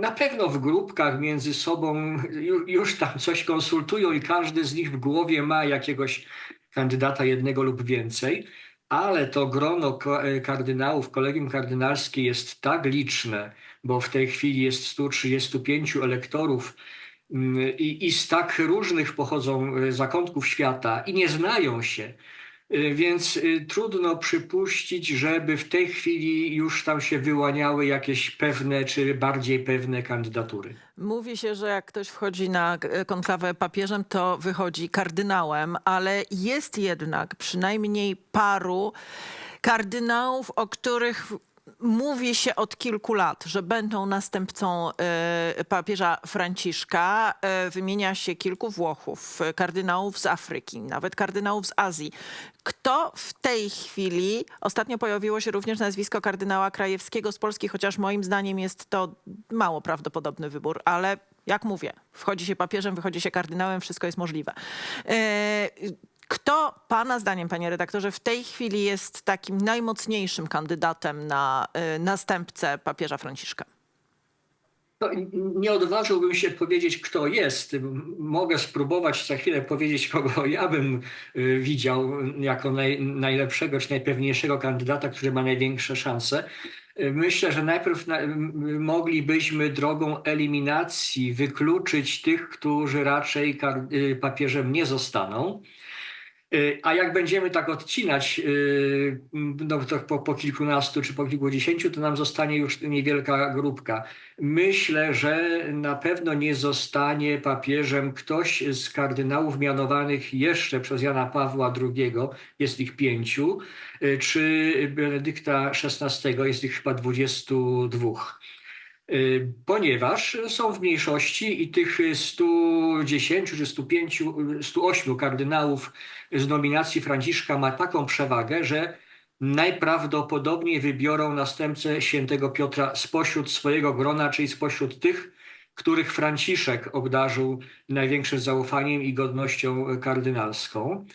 na pewno w grupkach między sobą ju- już tam coś konsultują i każdy z nich w głowie ma jakiegoś kandydata jednego lub więcej, ale to grono e, kardynałów, kolegium kardynalskie jest tak liczne, bo w tej chwili jest 135 elektorów mm, i, i z tak różnych pochodzą e, zakątków świata i nie znają się. Y, Więc y, trudno przypuścić, żeby w tej chwili już tam się wyłaniały jakieś pewne czy bardziej pewne kandydatury. Mówi się, że jak ktoś wchodzi na e, konklawę papieżem, to wychodzi kardynałem, ale jest jednak przynajmniej paru kardynałów, o których mówi się od kilku lat, że będą następcą e, papieża Franciszka. E, Wymienia się kilku Włochów, kardynałów z Afryki, nawet kardynałów z Azji. Kto w tej chwili, ostatnio pojawiło się również nazwisko kardynała Krajewskiego z Polski, chociaż moim zdaniem jest to mało prawdopodobny wybór, ale jak mówię, wchodzi się papieżem, wychodzi się kardynałem, wszystko jest możliwe. E, Kto pana zdaniem, panie redaktorze, w tej chwili jest takim najmocniejszym kandydatem na e, następcę papieża Franciszka? No, nie odważyłbym się powiedzieć, kto jest. Mogę spróbować za chwilę powiedzieć, kogo ja bym y, widział jako naj, najlepszego czy najpewniejszego kandydata, który ma największe szanse. Y, Myślę, że najpierw na, moglibyśmy drogą eliminacji wykluczyć tych, którzy raczej y, papieżem nie zostaną. Y, A jak będziemy tak odcinać y, no, po, po kilkunastu czy po kilkudziesięciu, to nam zostanie już niewielka grupka. Myślę, że na pewno nie zostanie papieżem ktoś z kardynałów mianowanych jeszcze przez Jana Pawła II, jest ich pięciu, y, czy Benedykta XVI, jest ich chyba 22. Y, Ponieważ są w mniejszości i tych 110 czy 105, 108 kardynałów z nominacji Franciszka ma taką przewagę, że najprawdopodobniej wybiorą następcę świętego Piotra spośród swojego grona, czyli spośród tych, których Franciszek obdarzył największym zaufaniem i godnością kardynalską.